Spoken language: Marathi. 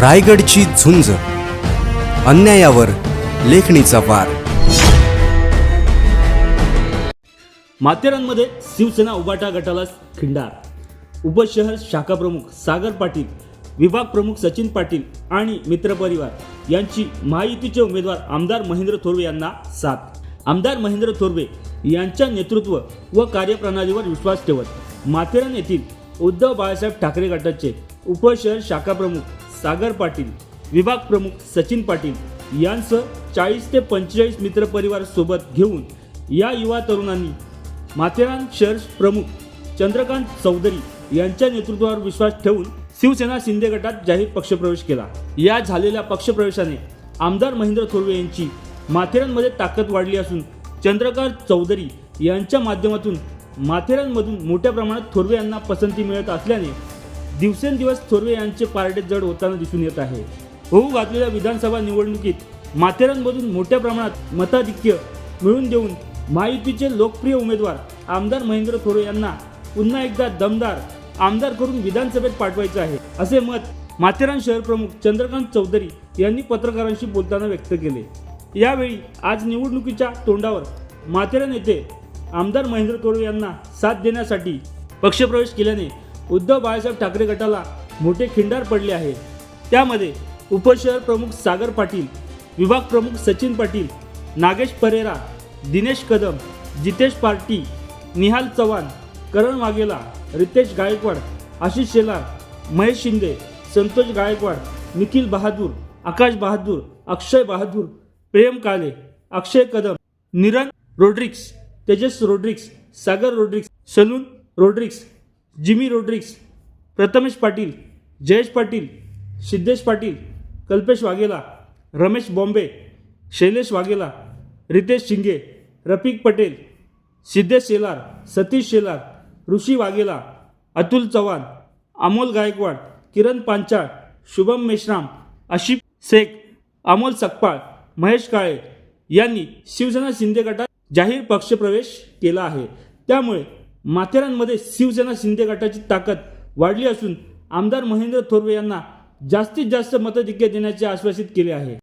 रायगडची झुंज. अन्यायावर लेखणीचा वार. माथेरानमध्ये शिवसेना उबाटा गटाला खिंडार. उपशहर शाखा प्रमुख सागर पाटील विभाग प्रमुख सचिन पाटील आणि मित्रपरिवार यांची महायुतीचे उमेदवार आमदार महेंद्र थोरवे यांना साथ. आमदार महेंद्र थोरवे यांच्या नेतृत्व व कार्यप्रणालीवर विश्वास ठेवत माथेरान येथील उद्धव बाळासाहेब ठाकरे गटाचे उपशहर शाखा प्रमुख सागर पाटील विभाग प्रमुख सचिन पाटील यांसह चाळीस ते पंचेचाळीस मित्रपरिवार सोबत घेऊन या युवा तरुणांनी माथेरान शहर प्रमुख चंद्रकांत चौधरी यांच्या नेतृत्वावर विश्वास ठेवून शिवसेना शिंदे गटात जाहीर पक्षप्रवेश केला. या झालेल्या पक्षप्रवेशाने आमदार महेंद्र थोरवे यांची माथेरानमध्ये ताकद वाढली असून चंद्रकांत चौधरी यांच्या माध्यमातून माथेरानमधून मोठ्या प्रमाणात थोरवे यांना पसंती मिळत असल्याने दिवसेंदिवस थोरवे यांचे पारडे जड होताना दिसून येत आहे. होऊ घातलेल्या विधानसभा निवडणुकीत माथेरानमधून मोठ्या प्रमाणात मताधिक्य मिळवून देऊन महायुतीचे लोकप्रिय उमेदवार आमदार महेंद्र थोरवे यांना पुन्हा एकदा दमदार आमदार करून विधानसभेत पाठवायचे आहे असे मत माथेरान शहर प्रमुख चंद्रकांत चौधरी यांनी पत्रकारांशी बोलताना व्यक्त केले. यावेळी आज निवडणुकीच्या तोंडावर माथेरान येथे आमदार महेंद्र थोरवे यांना साथ देण्यासाठी पक्षप्रवेश केल्याने उद्धव बाळासाहेब ठाकरे गटाला मोठे खिंडार पडले आहे त्यामध्ये उपशहर प्रमुख सागर पाटील विभाग प्रमुख सचिन पाटील नागेश परेरा दिनेश कदम जितेश पार्टी निहाल चव्हाण करण वाघेला रितेश गायकवाड आशिष शेलार महेश शिंदे संतोष गायकवाड निखिल बहादूर आकाश बहादूर अक्षय बहादूर प्रेम काले अक्षय कदम निरन रोड्रिक्स तेजस रोड्रिक्स सागर रोड्रिक्स सलून रोड्रिक्स जिमी रोड्रिक्स प्रथमेश पाटील जयेश पाटील सिद्धेश पाटील कल्पेश वाघेला रमेश बॉम्बे शैलेश वाघेला रितेश शिंगे रफिक पटेल सिद्धेश शेलार सतीश शेलार ऋषी वाघेला अतुल चव्हाण अमोल गायकवाड किरण पांचाळ शुभम मेश्राम आशिफ शेख अमोल सकपाळ महेश काळे यांनी शिवसेना शिंदे गटात जाहीर पक्षप्रवेश केला आहे. त्यामुळे माथेरानमध्ये शिवसेना शिंदे गटाची ताकद वाढली असून आमदार महेंद्र थोरवे यांना जास्तीत जास्त मताधिक्य देण्याचे आश्वासित केले आहे.